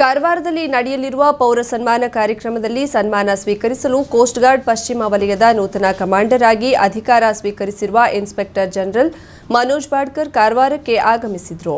ಕಾರವಾರದಲ್ಲಿ ನಡೆಯಲಿರುವ ಪೌರ ಸನ್ಮಾನ ಕಾರ್ಯಕ್ರಮದಲ್ಲಿ ಸನ್ಮಾನ ಸ್ವೀಕರಿಸಲು ಕೋಸ್ಟ್ ಗಾರ್ಡ್ ಪಶ್ಚಿಮ ವಲಯದ ನೂತನ ಕಮಾಂಡರ್ ಆಗಿ ಅಧಿಕಾರ ಸ್ವೀಕರಿಸಿರುವ ಇನ್ಸ್ಪೆಕ್ಟರ್ ಜನರಲ್ ಮನೋಜ್ ಬಾಡ್ಕರ್ ಕಾರವಾರಕ್ಕೆ ಆಗಮಿಸಿದರು.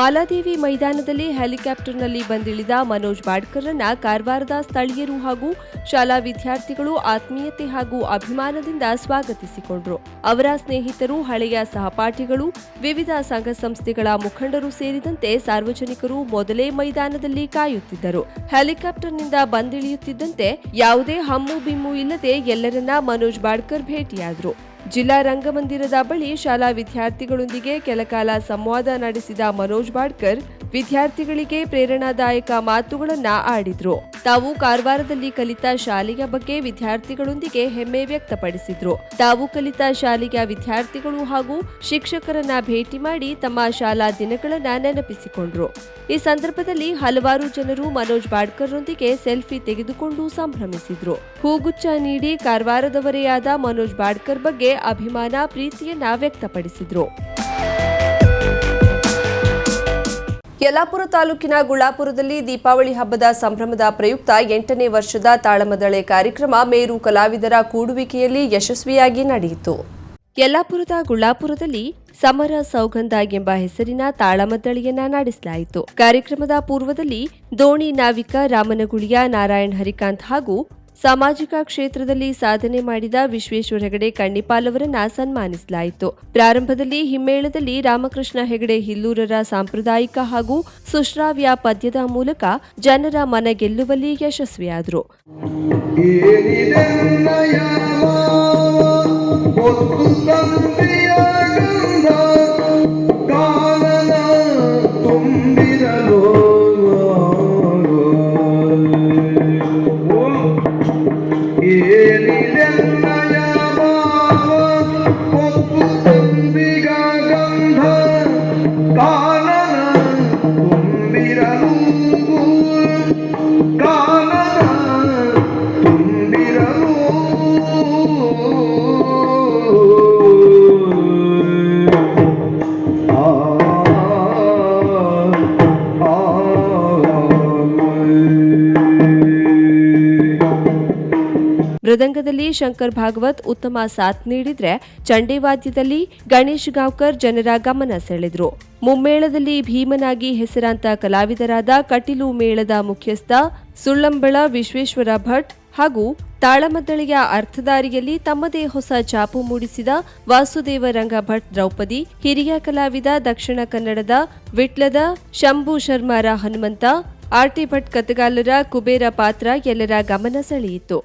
ಮಾಲಾದೇವಿ ಮೈದಾನದಲ್ಲಿ ಹೆಲಿಕಾಪ್ಟರ್ನಲ್ಲಿ ಬಂದಿಳಿದ ಮನೋಜ್ ಬಾಡ್ಕರ್ರನ್ನ ಕಾರವಾರದ ಸ್ಥಳೀಯರು ಹಾಗೂ ಶಾಲಾ ವಿದ್ಯಾರ್ಥಿಗಳು ಆತ್ಮೀಯತೆ ಹಾಗೂ ಅಭಿಮಾನದಿಂದ ಸ್ವಾಗತಿಸಿಕೊಂಡರು. ಅವರ ಸ್ನೇಹಿತರು, ಹಳೆಯ ಸಹಪಾಠಿಗಳು, ವಿವಿಧ ಸಂಘ ಸಂಸ್ಥೆಗಳ ಮುಖಂಡರು ಸೇರಿದಂತೆ ಸಾರ್ವಜನಿಕರು ಮೊದಲೇ ಮೈದಾನದಲ್ಲಿ ಕಾಯುತ್ತಿದ್ದರು. ಹೆಲಿಕಾಪ್ಟರ್ನಿಂದ ಬಂದಿಳಿಯುತ್ತಿದ್ದಂತೆ ಯಾವುದೇ ಹಮ್ಮು ಬಿಮ್ಮು ಇಲ್ಲದೆ ಎಲ್ಲರನ್ನ ಮನೋಜ್ ಬಾಡ್ಕರ್ ಭೇಟಿಯಾದರು. ಜಿಲ್ಲಾ ರಂಗಮಂದಿರದ ಬಳಿ ಶಾಲಾ ವಿದ್ಯಾರ್ಥಿಗಳೊಂದಿಗೆ ಕೆಲಕಾಲ ಸಂವಾದ ನಡೆಸಿದ ಮನೋಜ್ ಬಾಡ್ಕರ್ ವಿದ್ಯಾರ್ಥಿಗಳಿಗೆ ಪ್ರೇರಣಾದಾಯಕ ಮಾತುಗಳನ್ನ ಆಡಿದ್ರು. ತಾವು ಕಾರವಾರದಲ್ಲಿ ಕಲಿತ ಶಾಲೆಯ ಬಗ್ಗೆ ವಿದ್ಯಾರ್ಥಿಗಳೊಂದಿಗೆ ಹೆಮ್ಮೆ ವ್ಯಕ್ತಪಡಿಸಿದ್ರು. ತಾವು ಕಲಿತ ಶಾಲೆಯ ವಿದ್ಯಾರ್ಥಿಗಳು ಹಾಗೂ ಶಿಕ್ಷಕರನ್ನ ಭೇಟಿ ಮಾಡಿ ತಮ್ಮ ಶಾಲಾ ದಿನಗಳನ್ನ ನೆನಪಿಸಿಕೊಂಡ್ರು. ಈ ಸಂದರ್ಭದಲ್ಲಿ ಹಲವಾರು ಜನರು ಮನೋಜ್ ಬಾಡ್ಕರ್ರೊಂದಿಗೆ ಸೆಲ್ಫಿ ತೆಗೆದುಕೊಂಡು ಸಂಭ್ರಮಿಸಿದ್ರು. ಹೂಗುಚ್ಚ ನೀಡಿ ಕಾರವಾರದವರೇ ಮನೋಜ್ ಬಾಡ್ಕರ್ ಬಗ್ಗೆ ಅಭಿಮಾನ, ಪ್ರೀತಿಯನ್ನ ವ್ಯಕ್ತಪಡಿಸಿದ್ರು. ಯಲ್ಲಾಪುರ ತಾಲೂಕಿನ ಗುಳ್ಳಾಪುರದಲ್ಲಿ ದೀಪಾವಳಿ ಹಬ್ಬದ ಸಂಭ್ರಮದ ಪ್ರಯುಕ್ತ ಎಂಟನೇ ವರ್ಷದ ತಾಳಮದಳೆ ಕಾರ್ಯಕ್ರಮ ಮೇರು ಕಲಾವಿದರ ಕೂಡುವಿಕೆಯಲ್ಲಿ ಯಶಸ್ವಿಯಾಗಿ ನಡೆಯಿತು. ಯಲ್ಲಾಪುರದ ಗುಳ್ಳಾಪುರದಲ್ಲಿ ಸಮರ ಸೌಗಂಧ ಎಂಬ ಹೆಸರಿನ ತಾಳಮದ್ದಳೆಯನ್ನ ನಡೆಸಲಾಯಿತು. ಕಾರ್ಯಕ್ರಮದ ಪೂರ್ವದಲ್ಲಿ ದೋಣಿ ನಾವಿಕ ರಾಮನಗುಳಿಯ ನಾರಾಯಣ್ ಹರಿಕಾಂತ್ ಹಾಗೂ ಸಾಮಾಜಿಕ ಕ್ಷೇತ್ರದಲ್ಲಿ ಸಾಧನೆ ಮಾಡಿದ ವಿಶ್ವೇಶ್ವರ ಹೆಗಡೆ ಕಣ್ಣಿಪಾಲ್ ಅವರನ್ನ ಸನ್ಮಾನಿಸಲಾಯಿತು. ಪ್ರಾರಂಭದಲ್ಲಿ ಹಿಮ್ಮೇಳದಲ್ಲಿ ರಾಮಕೃಷ್ಣ ಹೆಗಡೆ ಹಿಲ್ಲೂರರ ಸಾಂಪ್ರದಾಯಿಕ ಹಾಗೂ ಸುಶ್ರಾವ್ಯ ಪದ್ಯದ ಮೂಲಕ ಜನರ ಮನ ಗೆಲ್ಲುವಲ್ಲಿ ಯಶಸ್ವಿಯಾದರು Yeah. ಮೃದಂಗದಲ್ಲಿ ಶಂಕರ್ ಭಾಗವತ್ ಉತ್ತಮ ಸಾಥ್ ನೀಡಿದ್ರೆ ಚಂಡೇವಾದ್ಯದಲ್ಲಿ ಗಣೇಶ್ ಗಾಂವ್ಕರ್ ಜನರ ಗಮನ ಸೆಳೆದ್ರು. ಮುಮ್ಮೇಳದಲ್ಲಿ ಭೀಮನಾಗಿ ಹೆಸರಾಂತ ಕಲಾವಿದರಾದ ಕಟೀಲು ಮೇಳದ ಮುಖ್ಯಸ್ಥ ಸುಳ್ಳಂಬಳ ವಿಶ್ವೇಶ್ವರ ಭಟ್ ಹಾಗೂ ತಾಳಮದ್ದಳೆಯ ಅರ್ಥದಾರಿಯಲ್ಲಿ ತಮ್ಮದೇ ಹೊಸ ಛಾಪು ಮೂಡಿಸಿದ ವಾಸುದೇವ ರಂಗ ಭಟ್ ದ್ರೌಪದಿ, ಹಿರಿಯ ಕಲಾವಿದ ದಕ್ಷಿಣ ಕನ್ನಡದ ವಿಟ್ಲದ ಶಂಭು ಶರ್ಮಾರ ಹನುಮಂತ, ಆರ್ಟಿ ಭಟ್ ಕತೆಗಾಲರ ಕುಬೇರ ಪಾತ್ರ ಎಲ್ಲರ ಗಮನ ಸೆಳೆಯಿತು.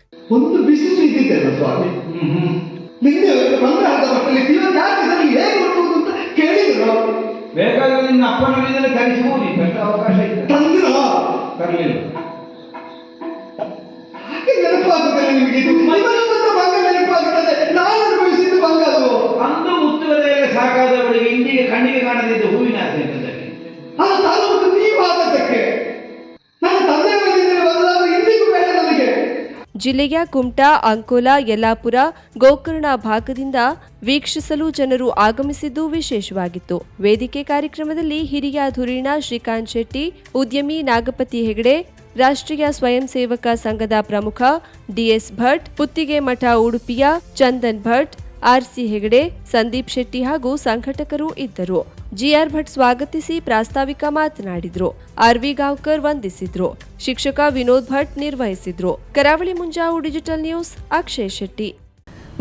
ಇದ್ದಿದ್ದಲ್ಲ ಸ್ವಾಮಿ. ನಿನ್ನೆ ಬಂಗಾರದ ಮಕ್ಕಳಿಗೆ ಇವತ್ತು ಯಾಕೆ ನನಗೆ ಹೇಗೆ ಬರ್ಬೋದು ಅಂತ ಕೇಳಿದ್ರು ಬೇಕಾದ್ರೆ ನಿನ್ನ ಅಪ್ಪನಿಂದಲೇ ಕರೆಸಬಹುದು ಬೆಟ್ಟ ಅವಕಾಶ ಇತ್ತು ತಂದಿರ. ಕರಲಿಲ್ಲ ಹಾಗೆ ನೆನಪಾಗುತ್ತದೆ ನಿಮಗೆ. ಇದು ಇವತ್ತು ಬಂಗ ನೆನಪಾಗುತ್ತದೆ. ನಾನು ಅನುಭವಿಸಿದ್ದು ಅದು ಅಂದು ಮುತ್ತುಗದೆಯಲ್ಲಿ ಸಾಕಾದವಳಿಗೆ ಇಂದಿಗೆ ಕಣ್ಣಿಗೆ ಕಾಣದಿದ್ದು ಹೂವಿನ ಆಸೆಯಲ್ಲಿ ಅದು ತಾನು ನನ್ನ ಜಿಲ್ಲೆಯ ಕುಮಟಾ, ಅಂಕೋಲಾ, ಯಲ್ಲಾಪುರ, ಗೋಕರ್ಣ ಭಾಗದಿಂದ ವೀಕ್ಷಿಸಲು ಜನರು ಆಗಮಿಸಿದ್ದು ವಿಶೇಷವಾಗಿತ್ತು. ವೇದಿಕೆ ಕಾರ್ಯಕ್ರಮದಲ್ಲಿ ಹಿರಿಯ ಧುರೀಣ ಶ್ರೀಕಾಂತ್ ಶೆಟ್ಟಿ, ಉದ್ಯಮಿ ನಾಗಪತಿ ಹೆಗಡೆ, ರಾಷ್ಟ್ರೀಯ ಸ್ವಯಂ ಸೇವಕ ಸಂಘದ ಪ್ರಮುಖ ಡಿಎಸ್ ಭಟ್ ಪುತ್ತಿಗೆ ಮಠ ಉಡುಪಿಯ ಚಂದನ್ ಭಟ್ ಆರ್ಸಿ ಹೆಗಡೆ, ಸಂದೀಪ್ ಶೆಟ್ಟಿ ಹಾಗೂ ಸಂಘಟಕರು ಇದ್ದರು. ಜಿಆರ್ ಭಟ್ ಸ್ವಾಗತಿಸಿ ಪ್ರಾಸ್ತಾವಿಕ ಮಾತನಾಡಿದ್ರು. ಆರ್ವಿ ಗಾಂವ್ಕರ್ ವಂದಿಸಿದ್ರು. ಶಿಕ್ಷಕ Vinod Bhat ನಿರ್ವಹಿಸಿದ್ರು. Karavali Munjavu digital news, Akshay Shetty.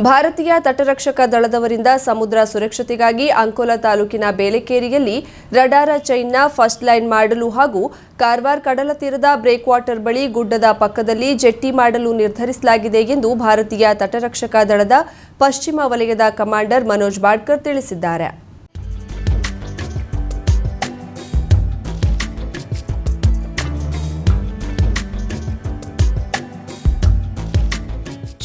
ಭಾರತೀಯ ತಟರಕ್ಷಕ ದಳದವರಿಂದ ಸಮುದ್ರ ಸುರಕ್ಷತೆಗಾಗಿ ಅಂಕೋಲಾ ತಾಲೂಕಿನ ಬೇಲೆಕೇರಿಯಲ್ಲಿ ರಡಾರ ಚೈನ್ನ ಫಸ್ಟ್ ಲೈನ್ ಮಾಡಲು ಹಾಗೂ ಕಾರವಾರ ಕಡಲ ತೀರದ ಬ್ರೇಕ್ ವಾಟರ್ ಬಳಿ ಗುಡ್ಡದ ಪಕ್ಕದಲ್ಲಿ ಜೆಟ್ಟಿ ಮಾಡಲು ನಿರ್ಧರಿಸಲಾಗಿದೆ ಎಂದು ಭಾರತೀಯ ತಟರಕ್ಷಕ ದಳದ ಪಶ್ಚಿಮ ವಲಯದ ಕಮಾಂಡರ್ ಮನೋಜ್ ಬಾಡ್ಕರ್ ತಿಳಿಸಿದ್ದಾರೆ.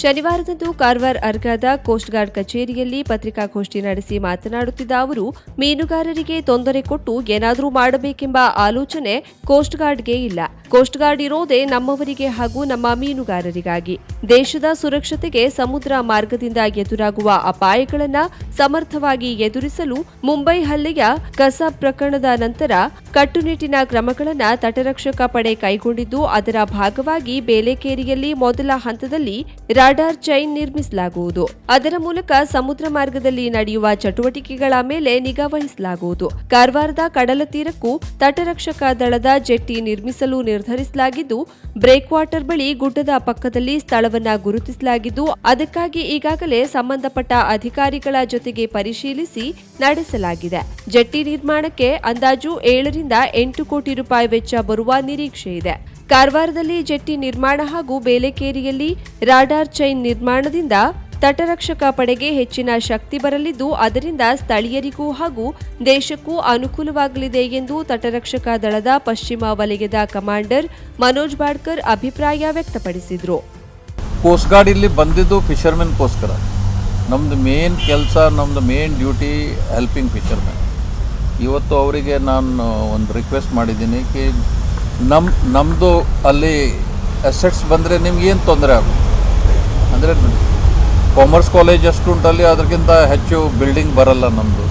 ಶನಿವಾರದಂದು ಕಾರವಾರ ಅರ್ಗಾದ ಕೋಸ್ಟ್ ಗಾರ್ಡ್ ಕಚೇರಿಯಲ್ಲಿ ಪತ್ರಿಕಾಗೋಷ್ಠಿ ನಡೆಸಿ ಮಾತನಾಡುತ್ತಿದ್ದ ಅವರು, ಮೀನುಗಾರರಿಗೆ ತೊಂದರೆ ಕೊಟ್ಟು ಏನಾದರೂ ಮಾಡಬೇಕೆಂಬ ಆಲೋಚನೆ ಕೋಸ್ಟ್ ಗಾರ್ಡ್ಗೆ ಇಲ್ಲ. ಕೋಸ್ಟ್ ಗಾರ್ಡ್ ಇರೋದೇ ನಮ್ಮವರಿಗೆ ಹಾಗೂ ನಮ್ಮ ಮೀನುಗಾರರಿಗಾಗಿ. ದೇಶದ ಸುರಕ್ಷತೆಗೆ ಸಮುದ್ರ ಮಾರ್ಗದಿಂದ ಎದುರಾಗುವ ಅಪಾಯಗಳನ್ನು ಸಮರ್ಥವಾಗಿ ಎದುರಿಸಲು ಮುಂಬೈ ಹಲ್ಲೆಯ ಕಸ ಪ್ರಕರಣದ ನಂತರ ಕಟ್ಟುನಿಟ್ಟಿನ ಕ್ರಮಗಳನ್ನು ತಟರಕ್ಷಕ ಪಡೆ ಕೈಗೊಂಡಿದ್ದು, ಅದರ ಭಾಗವಾಗಿ ಬೇಲೆಕೇರಿಯಲ್ಲಿ ಮೊದಲ ಹಂತದಲ್ಲಿ ರಾಡಾರ್ ಚೈನ್ ನಿರ್ಮಿಸಲಾಗುವುದು. ಅದರ ಮೂಲಕ ಸಮುದ್ರ ಮಾರ್ಗದಲ್ಲಿ ನಡೆಯುವ ಚಟುವಟಿಕೆಗಳ ಮೇಲೆ ನಿಗಾ ವಹಿಸಲಾಗುವುದು. ಕಾರವಾರದ ಕಡಲ ತೀರಕ್ಕೂ ತಟರಕ್ಷಕ ದಳದ ಜೆಟ್ಟಿ ನಿರ್ಮಿಸಲು ನಿರ್ಧರಿಸಲಾಗಿದ್ದು ಬ್ರೇಕ್ ವಾಟರ್ ಬಳಿ ಗುಡ್ಡದ ಪಕ್ಕದಲ್ಲಿ ಸ್ಥಳವನ್ನ ಗುರುತಿಸಲಾಗಿದ್ದು, ಅದಕ್ಕಾಗಿ ಈಗಾಗಲೇ ಸಂಬಂಧಪಟ್ಟ ಅಧಿಕಾರಿಗಳ ಜೊತೆಗೆ ಪರಿಶೀಲಿಸಿ ನಡೆಸಲಾಗಿದೆ. ಜೆಟ್ಟಿ ನಿರ್ಮಾಣಕ್ಕೆ ಅಂದಾಜು ಏಳರಿಂದ ಎಂಟು ಕೋಟಿ ರೂಪಾಯಿ ವೆಚ್ಚ ಬರುವ ನಿರೀಕ್ಷೆ ಇದೆ ಕಾರವಾರದಲ್ಲಿ ಜೆಟ್ಟಿ ನಿರ್ಮಾಣ ಹಾಗೂ ಬೇಲೆಕೇರಿಯಲ್ಲಿ ರಾಡಾರ್ ಚೈನ್ ನಿರ್ಮಾಣದಿಂದ ತಟರಕ್ಷಕ ಪಡೆಗೆ ಹೆಚ್ಚಿನ ಶಕ್ತಿ ಬರಲಿದ್ದು, ಅದರಿಂದ ಸ್ಥಳೀಯರಿಗೂ ಹಾಗೂ ದೇಶಕ್ಕೂ ಅನುಕೂಲವಾಗಲಿದೆ ಎಂದು ತಟರಕ್ಷಕ ದಳದ ಪಶ್ಚಿಮ ವಲಯದ ಕಮಾಂಡರ್ ಮನೋಜ್ ಬಾಡ್ಕರ್ ಅಭಿಪ್ರಾಯ ವ್ಯಕ್ತಪಡಿಸಿದರು. ಕೋಸ್ಟ್ ಗಾರ್ಡ್ ಇಲ್ಲಿ ಬಂದಿದ್ದು ಫಿಶರ್ಮೆನ್ಗೋಸ್ಕರ ನಮ್ಮದು ಮೇನ್ ಕೆಲಸ ನಮ್ಮದು ಮೇನ್ ಡ್ಯೂಟಿ ಹೆಲ್ಪಿಂಗ್ ಫಿಶರ್ಮೆನ್ ಇವತ್ತು ಅವರಿಗೆ ನಾನು ಒಂದು ರಿಕ್ವೆಸ್ಟ್ ಮಾಡಿದ್ದೀನಿ, ಕಿ ನಮ್ಮ ನಮ್ಮದು ಅಲ್ಲಿ ಅಸೆಟ್ಸ್ ಬಂದರೆ ನಿಮ್ಗೇನು ತೊಂದರೆ ಆಗುತ್ತೆ ಅಂದರೆ ಕಾಮರ್ಸ್ ಕಾಲೇಜ್ ಅಷ್ಟು ಉಂಟಲ್ಲಿ ಅದಕ್ಕಿಂತ ಹೆಚ್ಚು ಬಿಲ್ಡಿಂಗ್ ಬರಲ್ಲ ನಮ್ಮದು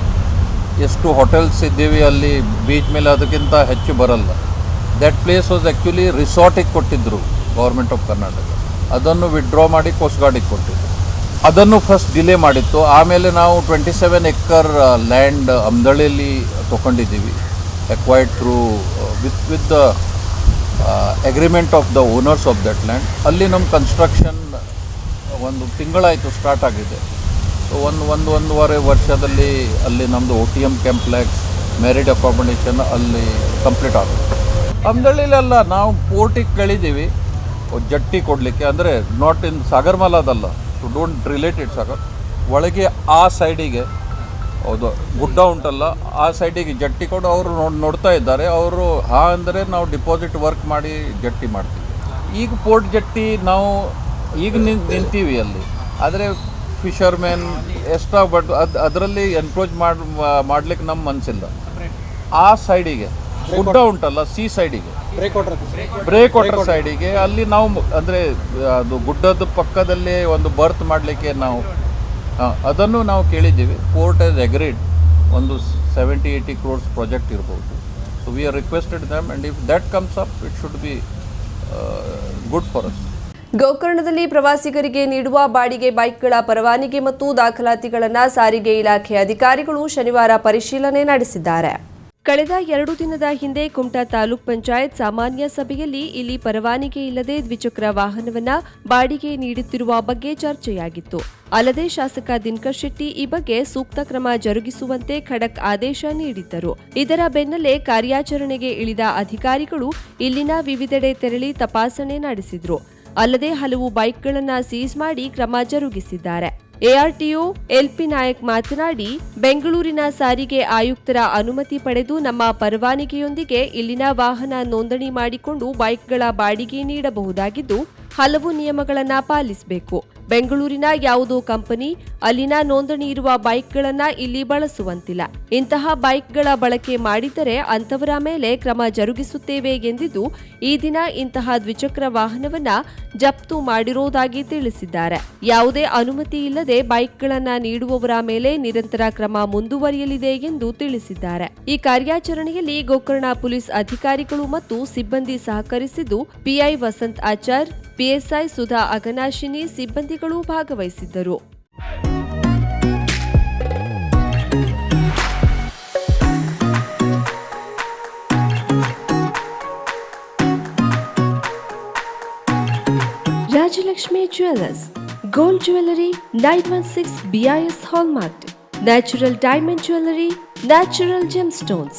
ಎಷ್ಟು ಹೋಟೆಲ್ಸ್ ಇದ್ದೀವಿ ಅಲ್ಲಿ ಬೀಚ್ ಮೇಲೆ ಅದಕ್ಕಿಂತ ಹೆಚ್ಚು ಬರಲ್ಲ. ದ್ಯಾಟ್ ಪ್ಲೇಸ್ ವಾಸ್ ಆ್ಯಕ್ಚುಲಿ ರಿಸಾರ್ಟಿಗೆ ಕೊಟ್ಟಿದ್ದರು ಗೌರ್ಮೆಂಟ್ ಆಫ್ ಕರ್ನಾಟಕ ಅದನ್ನು ವಿಡ್ರಾ ಮಾಡಿ ಕೋಸ್ಟ್ ಗಾರ್ಡಿಗೆ ಕೊಟ್ಟಿದ್ರು. ಅದನ್ನು ಫಸ್ಟ್ ಡಿಲೇ ಮಾಡಿತ್ತು. ಆಮೇಲೆ ನಾವು ಟ್ವೆಂಟಿ ಸೆವೆನ್ ಎಕ್ಕರ್ ಲ್ಯಾಂಡ್ ಅಮ್ದಳಿಯಲ್ಲಿ ತೊಗೊಂಡಿದ್ದೀವಿ. Acquired through with with agreement of the owners of that land ಅಲ್ಲಿ ನಮ್ಮ ಕನ್ಸ್ಟ್ರಕ್ಷನ್ ಒಂದು ತಿಂಗಳಾಯಿತು ಸ್ಟಾರ್ಟ್ ಆಗಿದೆ. ಸೊ ಒಂದು ಒಂದು, ಒಂದೂವರೆ ವರ್ಷದಲ್ಲಿ ಅಲ್ಲಿ ನಮ್ಮದು O T M complex married accommodation ಅಲ್ಲಿ ಕಂಪ್ಲೀಟ್ ಆಗುತ್ತೆ. ಅಲ್ಲ ನಾವು ಪೋರ್ಟಿಗೆ ಕೇಳಿದ್ದೀವಿ. ಜಟ್ಟಿ ಕೊಡಲಿಕ್ಕೆ. ಅಂದರೆ ನಾಟ್ ಇನ್ ಸಾಗರ್ಮಾಲಾದಲ್ಲ ಟು ಡೋಂಟ್ ರಿಲೇಟೆಡ್ ಸಾಗರ್ ಒಳಗೆ ಆ ಸೈಡಿಗೆ ಹೌದು. ಗುಡ್ಡ ಉಂಟಲ್ಲ ಆ ಸೈಡಿಗೆ ಜಟ್ಟಿ ಕೊಡು ಅವರು ನೋಡ್ ನೋಡ್ತಾ ಇದ್ದಾರೆ. ಅವರು ಹಾ ಅಂದರೆ ನಾವು ಡಿಪಾಸಿಟ್ ವರ್ಕ್ ಮಾಡಿ ಜಟ್ಟಿ ಮಾಡ್ತೀವಿ. ಈಗ ಪೋರ್ಟ್ ಜಟ್ಟಿ ನಾವು ಈಗ ನಿಂತೀವಿ ಅಲ್ಲಿ. ಆದರೆ ಫಿಶರ್ಮೆನ್ ಎಷ್ಟಾ ಬಟ್ ಅದು ಅದರಲ್ಲಿ ಎನ್ಕ್ರೋಚ್ ಮಾಡಿ ಮಾಡ್ಲಿಕ್ಕೆ ನಮ್ಮ ಮನಸ್ಸಿಲ್ಲ ಆ ಸೈಡಿಗೆ ಗುಡ್ಡ ಉಂಟಲ್ಲ ಸಿ ಸೈಡಿಗೆ ಬ್ರೇಕ್ ವಾಟರ್ ಸೈಡಿಗೆ ಅಲ್ಲಿ ನಾವು ಅಂದರೆ ಅದು ಗುಡ್ಡದ ಪಕ್ಕದಲ್ಲೇ ಒಂದು ಬರ್ತ್ ಮಾಡಲಿಕ್ಕೆ ನಾವು ಅದನ್ನು ನಾವು ಕೇಳಿದ್ದೀವಿ. ಕೋರ್ಟ್ ಎಸ್ ಅಗ್ರೀಡ್ ಒಂದು ಸೆವೆಂಟಿ ಏಯ್ಟಿ ಕ್ರೋರ್ಸ್ ಪ್ರಾಜೆಕ್ಟ್ ಇರ್ಬೋದು. So we are requested them and if that comes up it should be good for us ಗೋಕರ್ಣದಲ್ಲಿ ಪ್ರವಾಸಿಗರಿಗೆ ನೀಡುವ ಬಾಡಿಗೆ ಬೈಕ್ಗಳ ಪರವಾನಗಿ ಮತ್ತು ದಾಖಲಾತಿಗಳನ್ನು ಸಾರಿಗೆ ಇಲಾಖೆ ಅಧಿಕಾರಿಗಳು ಶನಿವಾರ ಪರಿಶೀಲನೆ ನಡೆಸಿದ್ದಾರೆ. ಕಳೆದ ಎರಡು ದಿನದ ಹಿಂದೆ ಕುಮಟಾ ತಾಲೂಕ್ ಪಂಚಾಯತ್ ಸಾಮಾನ್ಯ ಸಭೆಯಲ್ಲಿ ಇಲ್ಲಿ ಪರವಾನಿಗೆ ಇಲ್ಲದೆ ದ್ವಿಚಕ್ರ ವಾಹನವನ್ನ ಬಾಡಿಗೆ ನೀಡುತ್ತಿರುವ ಬಗ್ಗೆ ಚರ್ಚೆಯಾಗಿತ್ತು. ಅಲ್ಲದೆ ಶಾಸಕ ದಿನಕರ್ ಶೆಟ್ಟಿ ಈ ಬಗ್ಗೆ ಸೂಕ್ತ ಕ್ರಮ ಜರುಗಿಸುವಂತೆ ಖಡಕ್ ಆದೇಶ ನೀಡಿದ್ದರು. ಇದರ ಬೆನ್ನಲ್ಲೇ ಕಾರ್ಯಾಚರಣೆಗೆ ಇಳಿದ ಅಧಿಕಾರಿಗಳು ಇಲ್ಲಿನ ವಿವಿಧೆಡೆ ತೆರಳಿ ತಪಾಸಣೆ ನಡೆಸಿದ್ರು. ಅಲ್ಲದೆ ಹಲವು ಬೈಕ್ಗಳನ್ನು ಸೀಸ್ ಮಾಡಿ ಕ್ರಮ ಜರುಗಿಸಿದ್ದಾರೆ. ಎಆರ್ಟಿಒ, ಎಲ್ಪಿ ನಾಯಕ್ ಮಾತನಾಡಿ, ಬೆಂಗಳೂರಿನ ಸಾರಿಗೆ ಆಯುಕ್ತರ ಅನುಮತಿ ಪಡೆದು ನಮ್ಮ ಪರವಾನಗಿಯೊಂದಿಗೆ ಇಲ್ಲಿನ ವಾಹನ ನೋಂದಣಿ ಮಾಡಿಕೊಂಡು ಬೈಕ್ಗಳ ಬಾಡಿಗೆ ನೀಡಬಹುದಾಗಿದ್ದು, ಹಲವು ನಿಯಮಗಳನ್ನು ಪಾಲಿಸಬೇಕು. ಬೆಂಗಳೂರಿನ ಯಾವುದೋ ಕಂಪನಿ, ಅಲ್ಲಿನ ನೋಂದಣಿ ಇರುವ ಬೈಕ್ಗಳನ್ನ ಇಲ್ಲಿ ಬಳಸುವಂತಿಲ್ಲ. ಇಂತಹ ಬೈಕ್ಗಳ ಬಳಕೆ ಮಾಡಿದರೆ ಅಂತವರ ಮೇಲೆ ಕ್ರಮ ಜರುಗಿಸುತ್ತೇವೆ ಎಂದಿದ್ದು, ಈ ದಿನ ಇಂತಹ ದ್ವಿಚಕ್ರ ವಾಹನವನ್ನ ಜಪ್ತು ಮಾಡಿರುವುದಾಗಿ ತಿಳಿಸಿದ್ದಾರೆ. ಯಾವುದೇ ಅನುಮತಿ ಇಲ್ಲದೆ ಬೈಕ್ಗಳನ್ನ ನೀಡುವವರ ಮೇಲೆ ನಿರಂತರ ಕ್ರಮ ಮುಂದುವರಿಯಲಿದೆ ಎಂದು ತಿಳಿಸಿದ್ದಾರೆ. ಈ ಕಾರ್ಯಾಚರಣೆಯಲ್ಲಿ ಗೋಕರ್ಣ ಪೊಲೀಸ್ ಅಧಿಕಾರಿಗಳು ಮತ್ತು ಸಿಬ್ಬಂದಿ ಸಹಕರಿಸಿದ್ದು ಪಿಐ ವಸಂತ್ ಆಚಾರ್ ಪಿಎಸ್ಐ ಸುಧಾ ಅಗನಾಶಿನಿ ಸಿಬ್ಬಂದಿಗಳು ಭಾಗವಹಿಸಿದ್ದರು Rajalakshmi jewellers Gold jewelry 916 BIS Hallmark. Natural diamond jewelry, natural gemstones.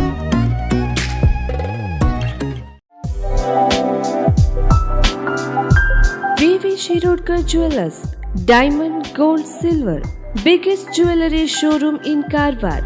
VV Shirodkar jewellers diamond gold silver biggest jewellery showroom in Karwar